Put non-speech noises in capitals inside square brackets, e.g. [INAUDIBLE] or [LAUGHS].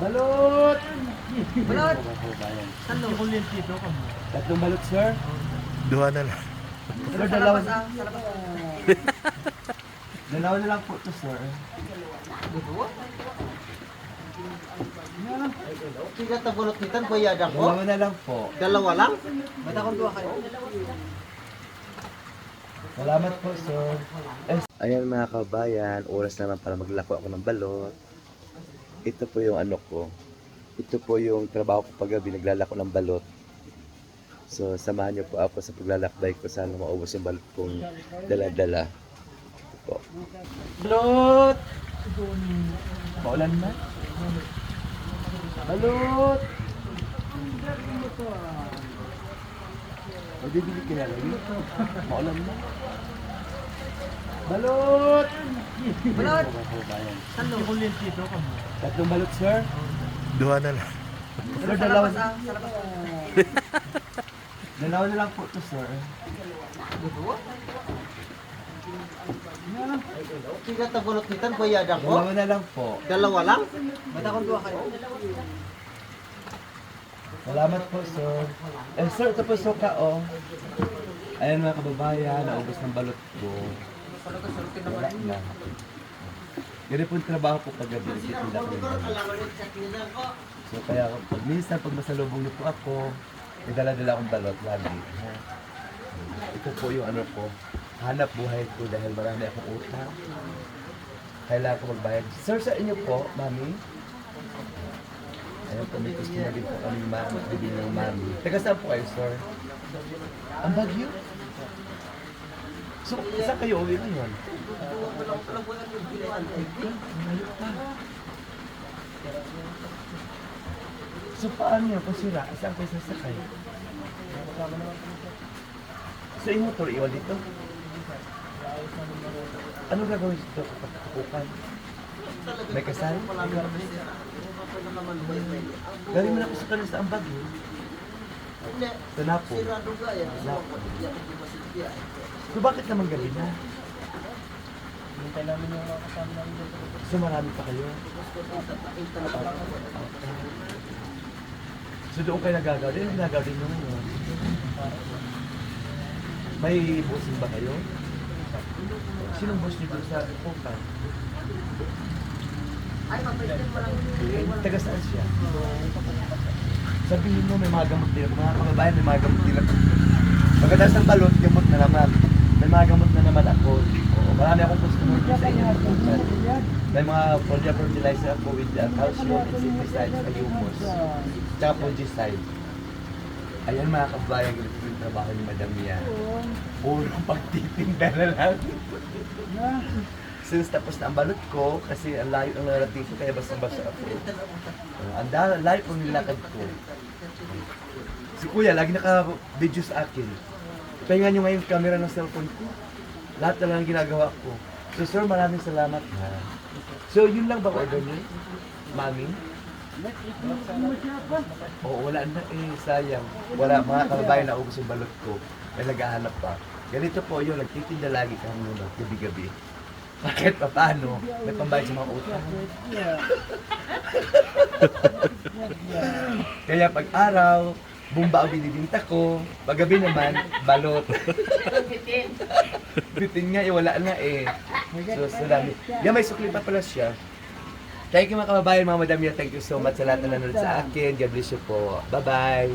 Balot! Balot! Salo. Tatlong balot, sir. Duha na lang. Sir, dalawa. Dalawa na lang po to, sir. Sila tagulot nitan, bayad ako. Dalawa na lang po. Dalawa lang? Ba't akong duha kayo? Salamat po, sir. Ayan mga kabayan, oras naman para maglako ako ng balot. Ito po yung ano ko. Ito po yung trabaho ko paggabi, naglalako ng balot. So, samahan niyo po ako sa paglalakbay ko. Sana maubos yung balot kong dala-dala. Po. Balot! Maulan na? Balot! May bibili ka na rin? Maulan na? Balot! Balot! Salo. Tatlong balot, sir. Duha na lang. Sir, dalawa. [LAUGHS] Dalawa na lang po to, sir. Sila tagulot nitan, bayad ako. Dalawa na lang po. Dalawa lang? Ba't akong duha kayo? Salamat po, sir. Eh, sir, ito po suka, oh. Ayan mga kababayan, naubos ng balot ko. Wala na. Ganun po yung trabaho po pag gabi. Nagtitinda ko ng balot. So kaya pag minsan pag masalubong niyo po ako, may dala-dala akong balot lagi. Ito po yung ano ko, hanap buhay ko dahil marami akong utang. Kailangan ko magbayad. Sir, sa inyo po, mami? Ayun po, may customer din po kami mami, ng mami. Taga saan po kayo, sir? Ang Bagyo? So, saan kayo uwi ngayon? So, paano yun? Kung sira, saan kayo sasakay? So, yung motor, iwan dito? Ano gagawin dito kapag kapukan? May kasal? Galing mo na ako sa kanila sa ambag eh. Sa Napo. Napo. So bakit naman gabi na? Hintay namin yung mga kasama namin dito. So marami pa kayo? So doon kayo nagagawa din? Nagagawa din nyo ngayon? May bossing ba kayo? Sinong boss niyo sa Pukan? Eh, taga saan siya? Sabihin mo may mga gamot ako. Mga kababayan, may mga gamot ako. Pagkatapos ng balot, gamot na naman. May mga gamot na naman ako. Oo, marami akong customer din sa inyo. May mga foliar fertilizer ako with uh, calcium, insecticides, ayumos, tsaka fungicide. Ayan mga kababayan, ganito yung trabaho ni Madam Mia. Puro [LAUGHS] pagtitinda na lang. Since tapos na ang balot ko, kasi ang layo ng narating ko, kaya basta-basta ako. Ang layo ng nilakad ko. Si Kuya, lagi naka-video sa akin. Pahinga nyo ngayon camera ng cellphone ko. Lahat na lang ang ginagawa ko. So sir, maraming salamat ha. So yun lang ba order niyo? Mami? Oo, wala na eh, sayang. Wala, mga kababayan na ubos yung balot ko. May naghahanap pa. Ganito po yun, nagtitinda lagi kami muna, gabi-gabi. [LAUGHS] Bakit pa paano? May pambayad sa mga utang. [LAUGHS] Kaya pag araw, bumba ang binibinta ko. Pag gabi naman, balot. Bitin nga eh, wala na eh. So, salamat. Yan, may sukli pa pala siya. Thank you mga kababayan, mga madam. Thank you so much sa lahat na nanonood sa akin. God bless you po. Bye-bye.